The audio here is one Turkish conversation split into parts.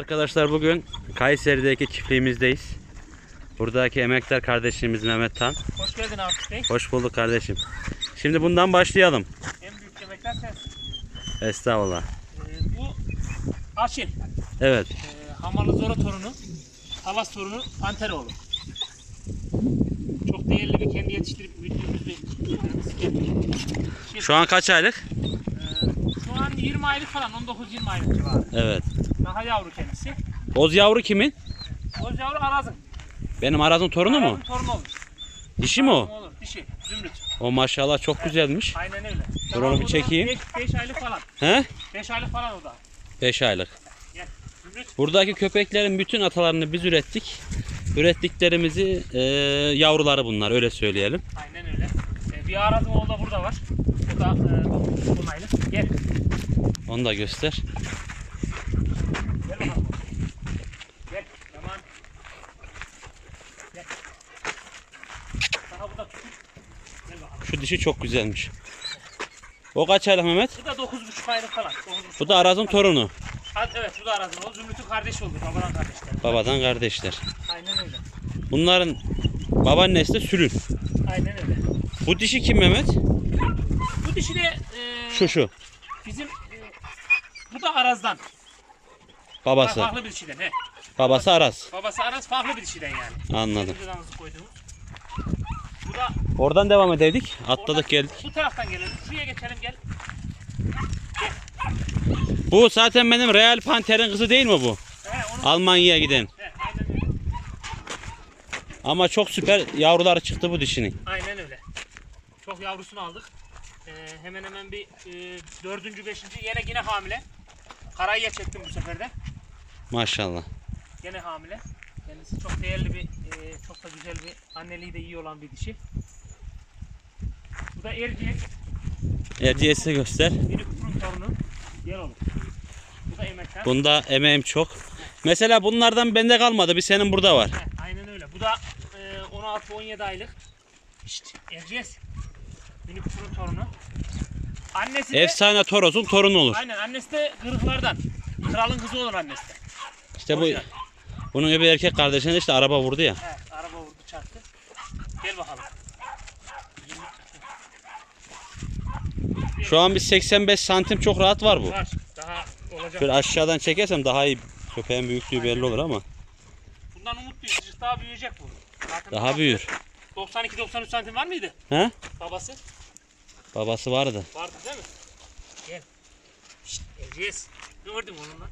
Arkadaşlar bugün Kayseri'deki çiftliğimizdeyiz. Buradaki emektar kardeşimiz Mehmet Tan. Hoş geldin Afif Bey. Hoş bulduk kardeşim. Şimdi bundan başlayalım. En büyük yemekler sensin. Estağfurullah. Ee, bu Aşil. Evet. Ee, Hamalı Zora torunu. Talas torunu Anteroğlu. Çok değerli bir kendi yetiştirip büyüttüğümüz bir Şu an kaç aylık? e, şu an 20 aylık falan 19-20 aylık civarı. Evet. Daha yavru kendisi. Oz yavru kimin? O yavru Araz'ın. Benim Araz'ın torunu mu? Araz'ın torunu olur. Dişi mi o? Olur. Dişi. Zümrüt. O maşallah çok güzelmiş. Aynen öyle. Dur onu bir çekeyim. 5 aylık falan. He? 5 aylık falan o da. 5 aylık. Gel. Zümrüt. Buradaki köpeklerin bütün atalarını biz ürettik. Ürettiklerimizi e, yavruları bunlar öyle söyleyelim. Aynen öyle. Ee, bir Araz'ın oğlu da burada var. O da e, 10 aylık. Gel. Onu da göster. Gel bakalım. Gel. Yaman. Gel. Daha bu da küçük. Gel bakalım. Şu dişi çok güzelmiş. O kaç aylık Mehmet? Bu da 9,5 aylık falan. 9,5. Bu da Araz'ın torunu. Ha, Evet bu da Araz'ın oğlu. Zümrüt'ün kardeşi oldu. Babadan kardeşler. Babadan kardeşler. Aynen öyle. Bunların babaannesi de sülün. Aynen öyle. Bu dişi kim Mehmet? Bu dişi de e, Şu şu. bizim e, bu da Araz'dan. Babası. Farklı bir dişiden he. Babası Araz. Babası Araz farklı bir dişiden yani. Anladım. Bizim damızı koyduğumuz. Bu da Oradan devam ededik. Atladık oradan- geldik. Bu taraftan gelelim. Şuraya geçelim gel. Bu zaten benim Real Panter'in kızı değil mi bu? He onu Almanya'ya giden. he, aynen öyle. Ama çok süper yavruları çıktı bu dişinin. Aynen öyle. Çok yavrusunu aldık. Ee, hemen hemen bir e, dördüncü, beşinci yine yine hamile. Karayya çektim bu sefer de. Maşallah. Yine hamile. Kendisi çok değerli bir, e, çok da güzel bir anneliği de iyi olan bir dişi. Bu da erciyek. Erciyes'i göster. Minik kurun torunu. Gel oğlum. Bu da emekler. Bunda emeğim çok. Mesela bunlardan bende kalmadı. Bir senin burada var. Heh, aynen öyle. Bu da e, 16-17 aylık. Şşt, erciyes. Minik kurun torunu. Annesi de... Efsane Toros'un torunu olur. Aynen annesi de kırıklardan. Kralın kızı olur annesi de. İşte bu bunun öbür erkek kardeşine de işte araba vurdu ya. He, araba vurdu çarptı. Gel bakalım. Şu an bir 85 santim çok rahat var bu. Var. Daha olacak. Şöyle aşağıdan çekersem daha iyi köpeğin büyüklüğü belli olur ama Bundan umutluyuz. Daha büyüyecek bu. Zaten daha büyür. 92-93 santim var mıydı He? babası? Babası vardı. Vardı değil mi? Gel. Şşt, Erciyes. Gördüm onunla.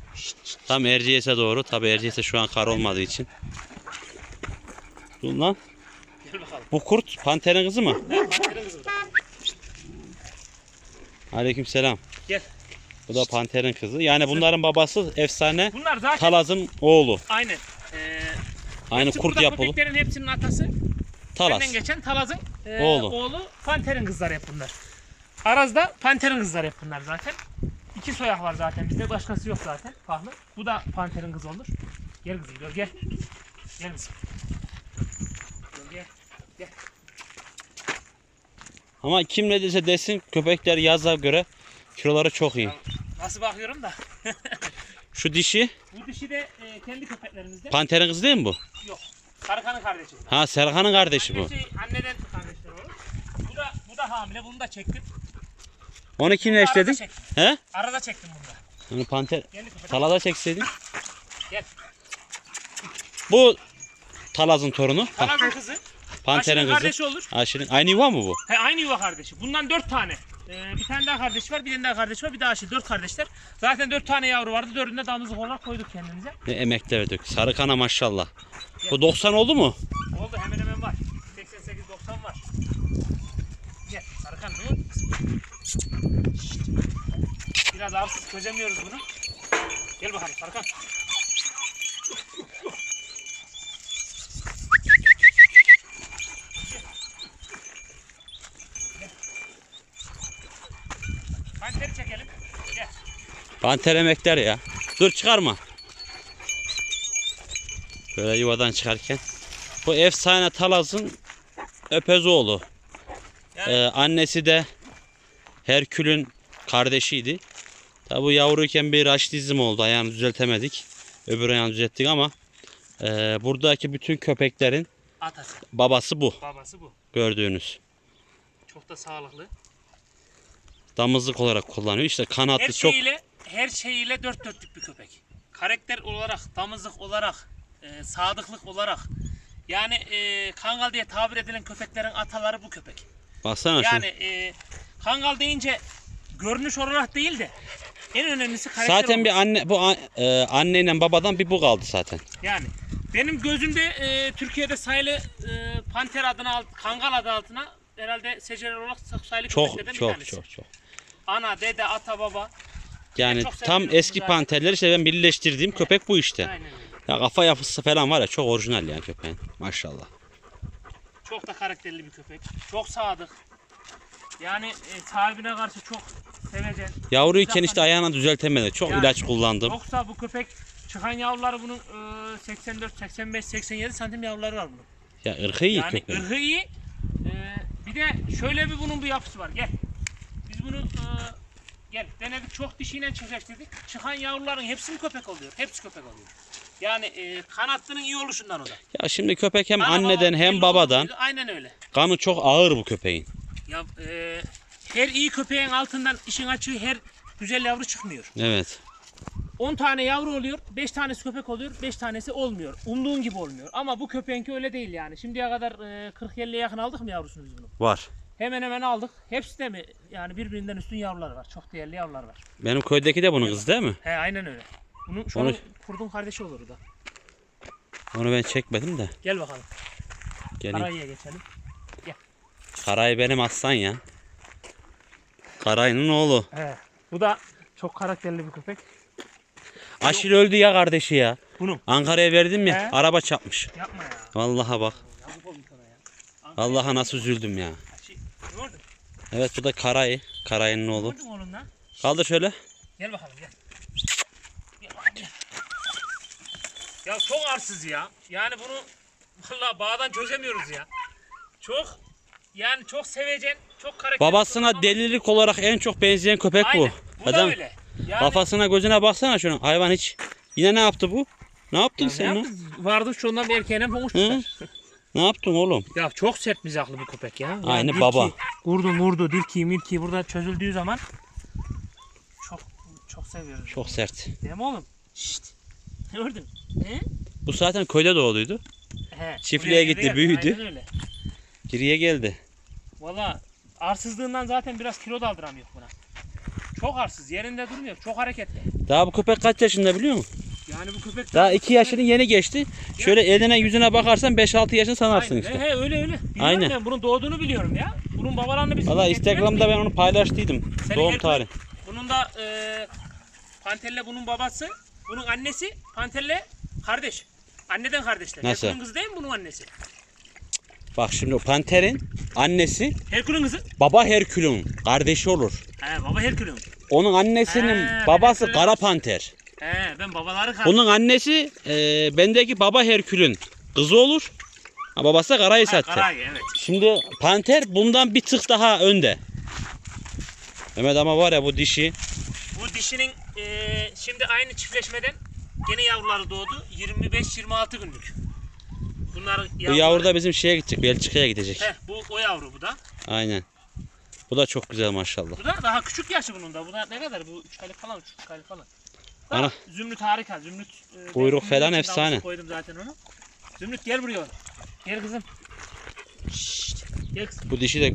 Tam Erciyes'e doğru. Tabi Erciyes'e şu an kar olmadığı için. Dur lan. Gel bakalım. Bu kurt panterin kızı mı? Ne? Panterin kızı bu da. Aleykümselam. Gel. Bu da panterin kızı. Yani bunların babası efsane Bunlar zaten Talaz'ın oğlu. aynen. Ee, Aynı hepsi kurt burada yapılı. Köpeklerin hepsinin atası. Talaz. Benden geçen Talaz'ın e, Oğlu. oğlu. Panter'in kızları hep bunlar. Araz'da Panter'in kızları hep bunlar zaten. İki soyak var zaten bizde. Başkası yok zaten. Farklı. Bu da Panter'in kızı olur. Gel kızım gel gel. Gel kızım. Gel gel. Ama kim ne dese desin köpekler yaza göre kiloları çok iyi. Nasıl bakıyorum da. Şu dişi Bu dişi de e, kendi köpeklerimizde. panterin kızı değil mi bu? yok. Sarıkan'ın kardeşi. Ha Serkan'ın kardeşi bu. Annesi, anneden kardeşler olur. Bu da, bu da hamile. Bunu da çektim. Onu kimle Arada eşledin? çektim. He? Arada çektim bunu da. Onu panter. Talaz'a çekseydin. Gel. Bu Talaz'ın torunu. Talaz'ın kızı. panterin kızı. kardeşi olur. Aşırı. Aynı yuva mı bu? He, aynı yuva kardeşi. Bundan dört tane. Ee, bir tane daha kardeş var, bir tane daha kardeş var, bir daha aşırı. Dört kardeşler. Zaten dört tane yavru vardı. Dördünde damızlık olarak koyduk kendimize. Ne emekler verdik. Sarı kana maşallah. Bu 90 oldu mu? Oldu hemen hemen var. 88-90 var. Gel Sarıkan dur. Biraz arsız çözemiyoruz bunu. Gel bakalım Sarıkan. Gel. Panteri çekelim. Gel. Panter emekler ya. Dur çıkarma. Böyle yuvadan çıkarken. Bu efsane Talaz'ın öpezoğlu. Yani- Ee, annesi de Herkül'ün kardeşiydi. Tabi bu yavruyken bir raşitizm oldu. Ayağını düzeltemedik. Öbür ayağını düzelttik ama e, buradaki bütün köpeklerin Atası. babası bu. Babası bu. Gördüğünüz. Çok da sağlıklı. Damızlık olarak kullanıyor. İşte kanatlı Her çok şeyiyle her şeyiyle dört dörtlük bir köpek. Karakter olarak, damızlık olarak, e, sadıklık olarak yani e, kangal diye tabir edilen köpeklerin ataları bu köpek. baksana Yani şu. e, kangal deyince görünüş olarak değil de en önemlisi karakter Zaten bir olması. anne bu a- e, anneyle babadan bir bu kaldı zaten. Yani benim gözümde e, Türkiye'de sayılı e, panter adına alt, kangal adı altına herhalde secerer olarak sayılı Çok köpeklerden bir çok tanesi. çok çok. Ana, dede, ata, baba. Yani çok tam seviyorum eski zaten. panterleri işte ben birleştirdiğim köpek bu işte. Aynen öyle. Ya kafa yapısı falan var ya çok orijinal yani köpeğin. Maşallah. Çok da karakterli bir köpek. Çok sadık. Yani e, sahibine karşı çok sevecen. Yavruyken işte ayağına düzeltemedi. Çok Yani- ilaç kullandım. Yoksa bu köpek çıkan yavruları bunun e, 84, 85, 87 santim yavruları var bunun. Ya ırkı iyi Yani köpeğin. ırkı iyi. E, bir de şöyle bir bunun bir yapısı var. Gel. Biz bunu e, gel denedik çok dişiyle çiftleştirdik. Çıkan yavruların hepsi mi köpek oluyor? Hepsi köpek oluyor. Yani e, kanatlının iyi oluşundan o da. Ya şimdi köpek hem Ana anneden baba hem belli babadan Aynen öyle. kanı çok ağır bu köpeğin. Ya e, her iyi köpeğin altından işin açığı her güzel yavru çıkmıyor. Evet. 10 tane yavru oluyor, 5 tanesi köpek oluyor, 5 tanesi olmuyor. Umduğun gibi olmuyor. Ama bu köpeğinki öyle değil yani. Şimdiye kadar e, 40-50'ye yakın aldık mı yavrusunu biz bunu? Var. Hemen hemen aldık. Hepsi de mi? Yani birbirinden üstün yavrular var. Çok değerli yavrular var. Benim köydeki de bunun kızı değil mi? He aynen öyle. Bunun şu Onu- an kurdun kardeşi olur o da. Onu ben çekmedim de. Gel bakalım. Geleyim. Karayı'ya geçelim. Karay benim aslan ya. Karay'ın oğlu. He. Bu da çok karakterli bir köpek. Aşil öldü ya kardeşi ya. Bunun. Ankara'ya verdim ya He? araba çarpmış. Yapma ya. Vallahi bak. Yazık olmuş sana ya. Vallahi nasıl üzüldüm ya. Şey. Evet bu da Karay. Karay'ın oğlu. Mü oğlum lan? Kaldır şöyle. Gel bakalım gel. Gel bakalım gel. Ya çok arsız ya. Yani bunu vallahi bağdan çözemiyoruz ya. Çok yani çok sevecen, çok karakterli. Babasına delilik olarak en çok benzeyen köpek bu. Aynen. Bu da Adam öyle. Yani, kafasına gözüne baksana şunu. Hayvan hiç. Yine ne yaptı bu? Ne yaptın Ya sen ne lan? yaptı? Vardı şundan bir erkeğine? Ne yaptın oğlum? Ya çok sert mizahlı bir köpek ya. Yani Aynı dilki, baba. Vurdu vurdu dilki milki burada çözüldüğü zaman çok çok seviyoruz. Çok sert. Değil mi oğlum? Şşt. Gördün. He? Bu zaten köyde doğduydu. He. Çiftliğe gitti, büyüdü. Aynen öyle. Geriye geldi. Valla arsızlığından zaten biraz kilo da aldıramıyor buna. Çok arsız, yerinde durmuyor, çok hareketli. Daha bu köpek kaç yaşında biliyor musun? Yani bu köpek Daha 2 yaşını yeni geçti. Şöyle eline yüzüne bakarsan 5-6 yaşını sanarsın Aynen. işte. He, he, öyle öyle. Biliyorum Aynen. Ben bunun doğduğunu biliyorum ya. Bunun babalarını biz Valla Instagram'da ben onu paylaştıydım. Senin Doğum Herkül- tarihi. Bunun da e, Panter'le bunun babası, bunun annesi Panter'le kardeş. Anneden kardeşler. Nasıl? Herkül'ün kızı değil mi bunun annesi? Bak şimdi o panterin annesi Herkül'ün kızı. baba Herkül'ün kardeşi olur. He baba Herkül'ün. Onun annesinin He, babası kara panter. He ben babaları kardeş. Bunun annesi e, bendeki baba Herkül'ün kızı olur. Ha, babası da karayı Ha, sattı. Karayı evet. Şimdi panter bundan bir tık daha önde. Mehmet ama var ya bu dişi Bu dişinin eee, şimdi aynı çiftleşmeden gene yavruları doğdu. 25-26 günlük. Bunların bu yavruları. yavru da bizim şeye gidecek Belçika'ya gidecek. Heh, bu o yavru bu da. Aynen. Bu da çok güzel maşallah. Bu da daha küçük yaşı bunun da. Bu da ne kadar? Bu 3 aylık falan, 3 aylık falan. Da, Ana. Zümrüt harika. Zümrüt. e, Zümrüt falan efsane. Koydum zaten onu. Zümrüt gel buraya. Gel kızım. Şşt, gel kızım. Bu dişi de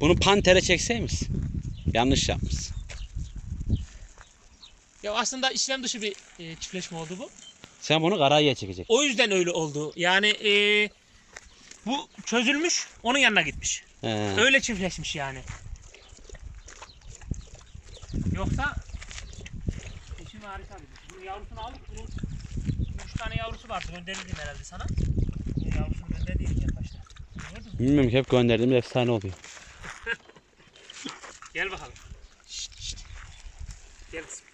bunu pantere çekseymiş. Yanlış yapmış. Ya aslında işlem dışı bir e, çiftleşme oldu bu. Sen bunu karayıya çekecek. O yüzden öyle oldu. Yani e, bu çözülmüş, onun yanına gitmiş. He. Öyle çiftleşmiş yani. Yoksa eşim harika bir. Bunun yavrusunu aldık. Bunun 3 tane yavrusu vardı. Gönderirdim herhalde sana. Bunun yavrusunu gönderdim ilk başta. Gördün mü? Bilmiyorum hep gönderdiğim efsane oluyor. Gel bakalım. Şşt, şşt. Gel kızım.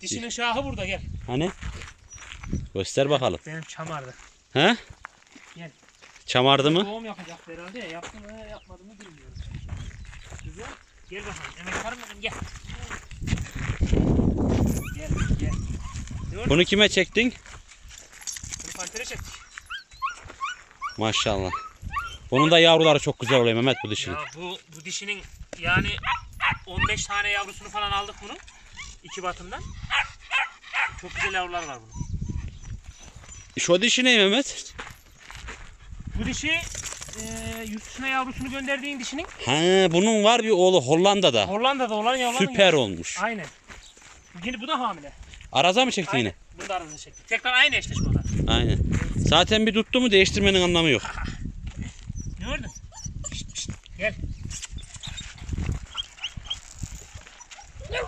Dişinin şahı burada gel. Hani? Göster bakalım. Benim çamarda. He? Gel. Çamardı mı? Doğum yapacaktı herhalde ya. Yaptı mı yapmadı mı bilmiyorum. Güzel. Gel bakalım. Emek var mı? Gel. Gel gel. Gördün? Bunu kime çektin? Bunu pantere çektik. Maşallah. Bunun da yavruları çok güzel oluyor Mehmet bu dişinin. Ya bu, bu dişinin yani 15 tane yavrusunu falan aldık bunu. iki batımdan. Çok güzel yavrular var bunun. Şu dişi ne Mehmet? Bu dişi e, yurt dışına yavrusunu gönderdiğin dişinin Ha, bunun var bir oğlu Hollanda'da. Hollanda'da olan yavruların Süper olmuş. Aynen. Yine bu da hamile. Araza mı çektin Aynen. yine? Bunu da aranızda çektik. Tekrar aynı eşleşme onlar. Aynen. Zaten bir tuttu mu değiştirmenin anlamı yok. Gördün. Gel.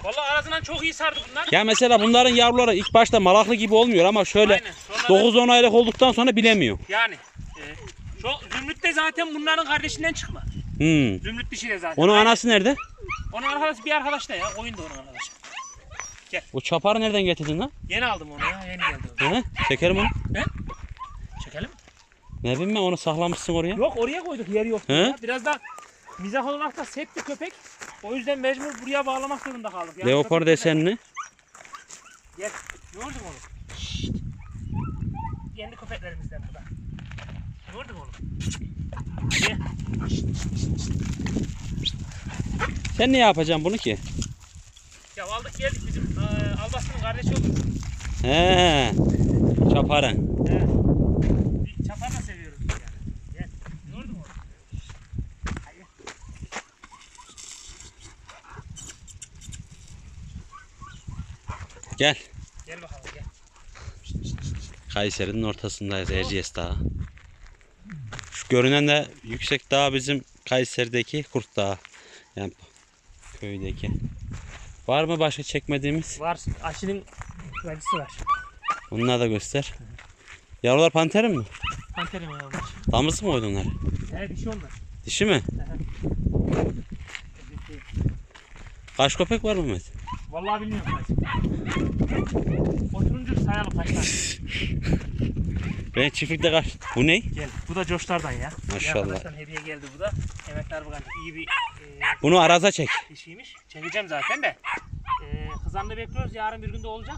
Vallahi arasından çok iyi sardı bunlar. Ya mesela bunların yavruları ilk başta malaklı gibi olmuyor ama şöyle Aynen. Sonra da- 9-10 aylık olduktan sonra bilemiyor. Yani. E, şu Zümrüt de zaten bunların kardeşinden çıkma. Hmm. Zümrüt dişi de zaten. Onun Aynen. anası nerede? Onun arkadaşı bir arkadaş da ya. Oyunda onun arkadaşı. O çaparı nereden getirdin lan? Yeni aldım onu ya. Yeni geldi. He? Çekerim onu. Çekelim. Ne bileyim ben onu saklamışsın oraya. Yok oraya koyduk yer yok. He? Ya. Biraz da mizah olarak da sert bir köpek. O yüzden mecbur buraya bağlamak zorunda kaldık. Yani Leopar desenli. Gel. Gördün mü onu? Kendi köpeklerimizden bu da. Gördün mü onu? Gel. Sen ne yapacaksın bunu ki? Ya aldık geldik bizim eee Albastı'nın kardeşi olur. He. Çaparın. Evet. Bir çapar da seviyoruz biz yani. Gel. Gördün mü onu? Hayır. Gel. Gel bakalım gel. Kayseri'nin ortasındayız Erciyes Dağı. Şu görünen de yüksek dağ bizim Kayseri'deki Kurt Dağı. Yani köydeki. Var mı başka çekmediğimiz? Var. Aşının vergisi var. Onları da göster. Yavrular panterin mi? Panterim ya onlar. Damız mı oydu onlar? Evet şey olmaz. Dişi mi? Kaç köpek var Mehmet? Vallahi bilmiyorum. Oturunca sayalım kaçlar. Ben çiftlikte kaç. Bu ne? Gel. Bu da coşlardan ya. Maşallah. Bir hediye geldi bu da. Emekler bakan iyi bir e, Bunu araza çek. dişiymiş. Çekeceğim zaten de. E, kızanını bekliyoruz. Yarın bir günde olacak.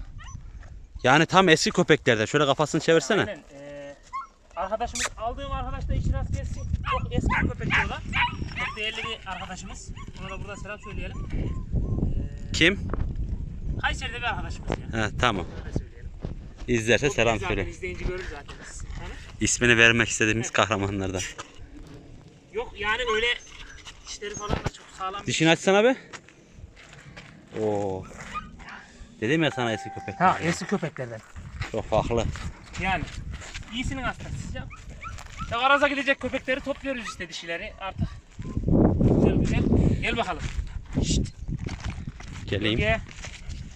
Yani tam eski köpeklerde. Şöyle kafasını çevirsene. Aynen. E, arkadaşımız aldığım arkadaş da işi rast gelsin. Çok eski köpek diyorlar. Çok değerli bir arkadaşımız. Ona da burada selam söyleyelim. Kim? Kayseri'de bir arkadaşımız yani. Ha, tamam. Öyle söyleyelim. İzlerse selam zaten, söyle. İzleyince görür zaten. biz. Yani İsmini vermek istediğimiz kahramanlardan. Yok yani öyle dişleri falan da çok sağlam. Dişini açsana be. Oo. Dedim ya sana eski köpek. Ha eski köpeklerden. Çok farklı. Yani iyisinin hastası ya. Ya araza gidecek köpekleri topluyoruz işte dişileri artık. Güzel güzel. Gel bakalım. Şşt. Geleyim. Gel.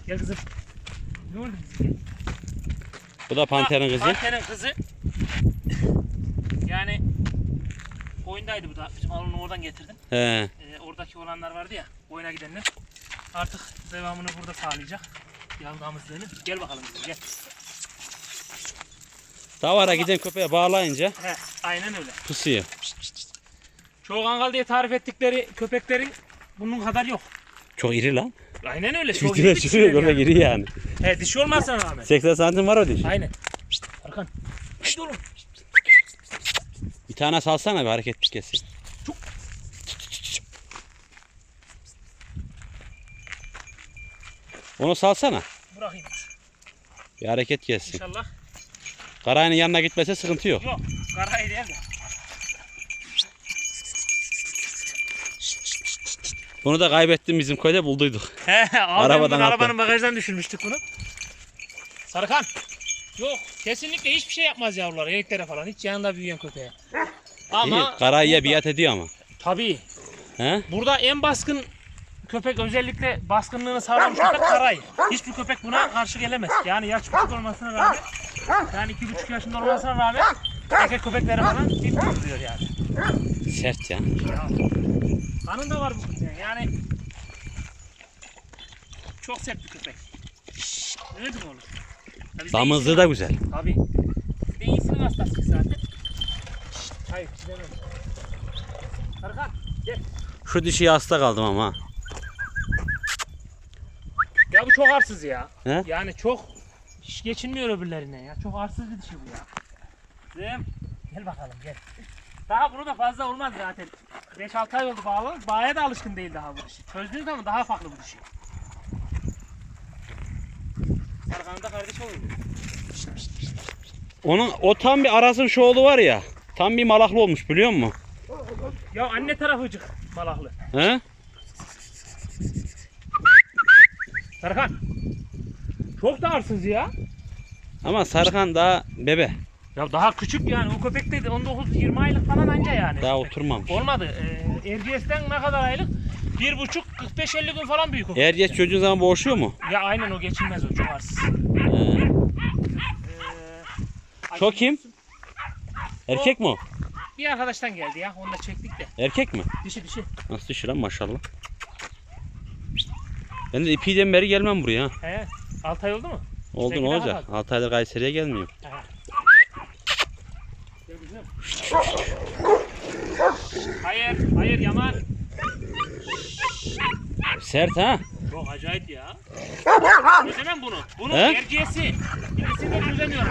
Gel kızım. Ne oldu? Gel. Bu da panterin kızı. Panterin kızı. Yani oyundaydı bu da. Bizim alını oradan getirdim. He. Ee, oradaki olanlar vardı ya. Oyuna gidenler. Artık devamını burada sağlayacak. Yavgamızlığını. Gel bakalım kızım gel. Davara giden köpeğe bağlayınca He, aynen öyle. pusuyor. Çoğu kangal diye tarif ettikleri köpeklerin bunun kadar yok. Çok iri lan. Aynen öyle. Çok Üstüne iyi çıkıyor dişiler köpek yani. iri yani. He dişi olmasına rağmen. 80 santim var o diş. Aynen. Şşt, Arkan. Şşt oğlum. Bir tane salsana bir hareket kesin. Onu salsana. Bırakayım. Bir hareket gelsin. İnşallah. Karayının yanına gitmese sıkıntı yok. Yok. Karayı değil de. Bunu da kaybettim bizim köyde bulduyduk. He Arabadan arabanın bagajdan düşürmüştük bunu. Sarıkan. Yok kesinlikle hiçbir şey yapmaz yavrular. Yeliklere falan. Hiç yanında büyüyen köpeğe. Ama İyi, karayıya biat ediyor ama. Tabii. He? Burada en baskın köpek özellikle baskınlığını sağlamış köpek karay. Hiçbir köpek buna karşı gelemez. Yani yaş küçük olmasına rağmen yani iki buçuk yaşında olmasına rağmen erkek köpekleri falan bir yani. Sert ya. Ya, Kanın da var bu köpeğin yani. Çok sert bir köpek. Öyle mi olur? De Damızlığı da güzel. Tabii. Biz de iyisinin hastasıyız zaten. Hayır gidemem. Serkan gel. Şu dişiye hasta kaldım ama. Ya bu çok arsız ya. He? Yani çok Hiç geçinmiyor öbürlerine ya. Çok arsız bir dişi bu ya. Kızım gel bakalım gel. Daha bunu da fazla olmaz zaten. 5-6 ay oldu bağlı. Bağaya da alışkın değil daha bu dişi. Çözdüğün zaman daha farklı bu dişi. Sarıkan'ın da kardeş olur mu? Onun o tam bir arasın şoğlu var ya. Tam bir malaklı olmuş biliyor musun? Ya anne tarafıcık malaklı. He? Sarıkan. Çok da arsız ya. Ama Sarıkan daha bebe. Ya daha küçük yani o köpek de 19-20 aylık falan anca yani. Daha oturmamış. Olmadı. Ee, RGS'den ne kadar aylık? Bir buçuk 45-50 gün falan büyük o. Geç çocuğun zaman boğuşuyor mu? Ya aynen o geçilmez o çok arsız. He. Ee, Çok kim? Erkek mi o? Bir arkadaştan geldi ya. Onu da çektik de. Erkek mi? Dişi dişi. Nasıl dişi lan maşallah. Ben de ipiden beri gelmem buraya. ha. He. 6 ay oldu mu? Oldu ne daha olacak? fazla. 6 aydır Kayseri'ye gelmiyor. Hayır, hayır Yaman. Sert ha? Çok acayip ya. Çözemem bunu. Bunun He? erciyesi. İkisini de çözemiyorum.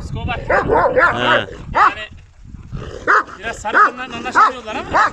Psikopat. He. Yani biraz sarıkından anlaşamıyorlar ama.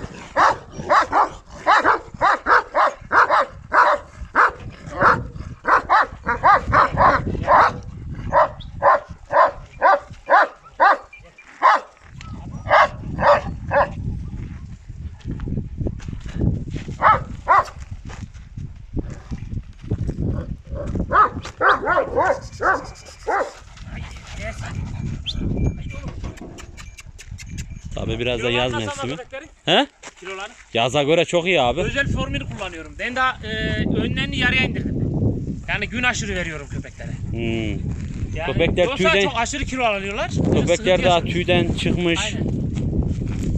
Biraz da yaz mevsimi. He? Kiloları. Yaza göre çok iyi abi. Özel formülü kullanıyorum. Ben daha e, önlerini yarıya indirdim. Yani gün aşırı veriyorum köpeklere. Hmm. Yani Köpekler tüyden- çok aşırı kilo alıyorlar. Köpekler daha yaşıyorlar. tüyden çıkmış. Aynen.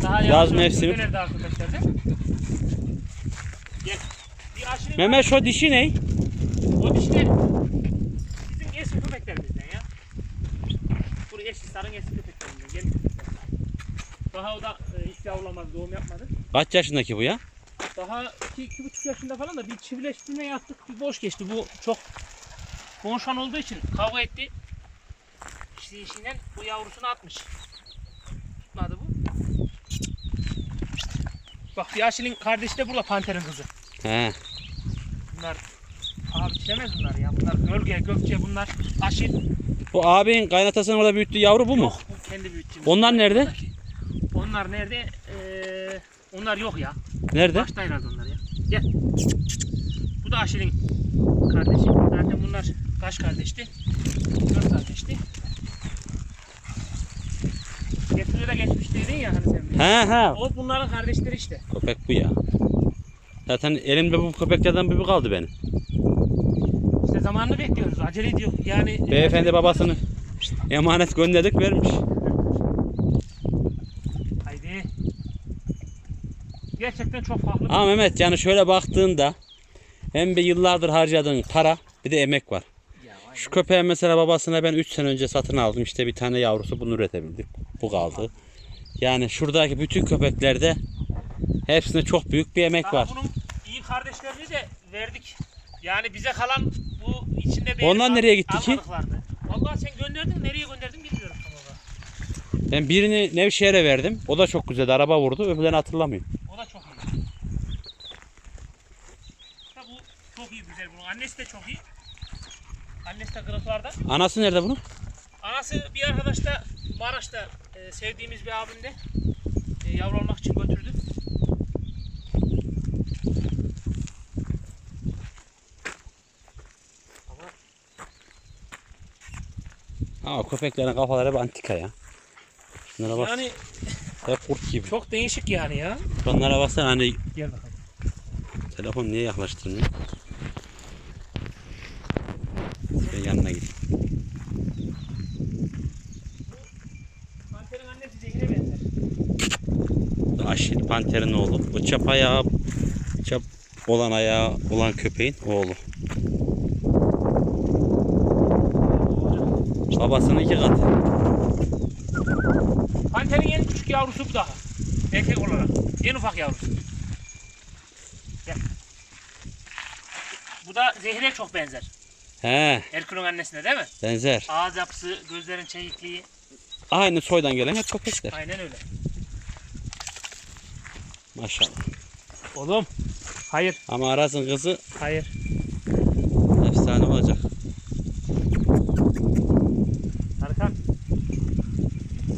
Daha Yaz mevsimi. Daha Mehmet şu dişi ne? O dişler bizim eski köpeklerimizden ya. Bu eski sarın eski köpeklerimizden. Gel. Daha o da e, hiç yavrulamadı, doğum yapmadı. Kaç yaşındaki bu ya? Daha iki, iki buçuk yaşında falan da bir çivileştirme yaptık. Bir boş geçti. Bu çok konuşan olduğu için kavga etti. İşte işinden bu yavrusunu atmış. Tutmadı bu. Bak bir Aşil'in kardeşi de burada Panter'in kızı. He. Bunlar abi biçilemez bunlar ya. Bunlar gölge, gökçe bunlar. Aşil. Bu abin kaynatasının orada büyüttüğü yavru bu mu? Yok, bu kendi büyüttüğümüz. Onlar nerede? Buradaki. Onlar nerede? Ee, onlar yok ya. Nerede? Başta herhalde onlar ya. Gel. Bu da Aşil'in kardeşi. Zaten bunlar kaç kardeşti? Dört kardeşti. Getiriyor da geçmiş dedin ya hani sen. He he. O bunların kardeşleri işte. Köpek bu ya. Zaten elimde bu köpeklerden biri kaldı benim. İşte zamanını bekliyoruz. Acele ediyor. Yani Beyefendi babasını emanet gönderdik vermiş. Gerçekten çok farklı. Ama Mehmet yani şöyle baktığında hem bir yıllardır harcadığın para bir de emek var. Şu köpeğe mesela babasına ben 3 sene önce satın aldım. İşte bir tane yavrusu bunu üretebildik. Bu kaldı. Yani şuradaki bütün köpeklerde hepsinde çok büyük bir emek Daha var. bunun iyi kardeşlerini de verdik. Yani bize kalan bu içinde Onlar beğenip nereye gitti ki? almadıklardı. Vallahi sen gönderdin nereye gönderdin bilmiyorum. Ben birini Nevşehir'e verdim. O da çok güzeldi. Araba vurdu. Öbürlerini hatırlamıyorum. O da çok iyi. Ha, bu çok iyi güzel bunun. Annesi de çok iyi. Annesi de kırıklarda. Anası nerede bunun? Anası bir arkadaş da Maraş'ta e, sevdiğimiz bir abim de e, yavru almak için götürdü. Aa köpeklerin kafaları hep antika ya. Şunlara bak. Yani Hep kurt gibi. çok değişik yani ya. Şunlara baksana hani Gel bakalım. telefon niye yaklaştırmıyor? Ben yanına gideyim. Panter'in annesi Zehir'e benzer. Aşil Panter'in oğlu. Bu çap ayağı, çap olan ayağı olan köpeğin oğlu. Babasının iki katı. Panterin en küçük yavrusu bu daha. Erkek olarak. En ufak yavrusu. Gel. Bu da zehre çok benzer. He. Erkun'un annesine değil mi? Benzer. Ağız yapısı, gözlerin çevikliği. Aynı soydan gelen hep köpekler. Aynen öyle. Maşallah. Oğlum. Hayır. Ama Araz'ın kızı. Hayır.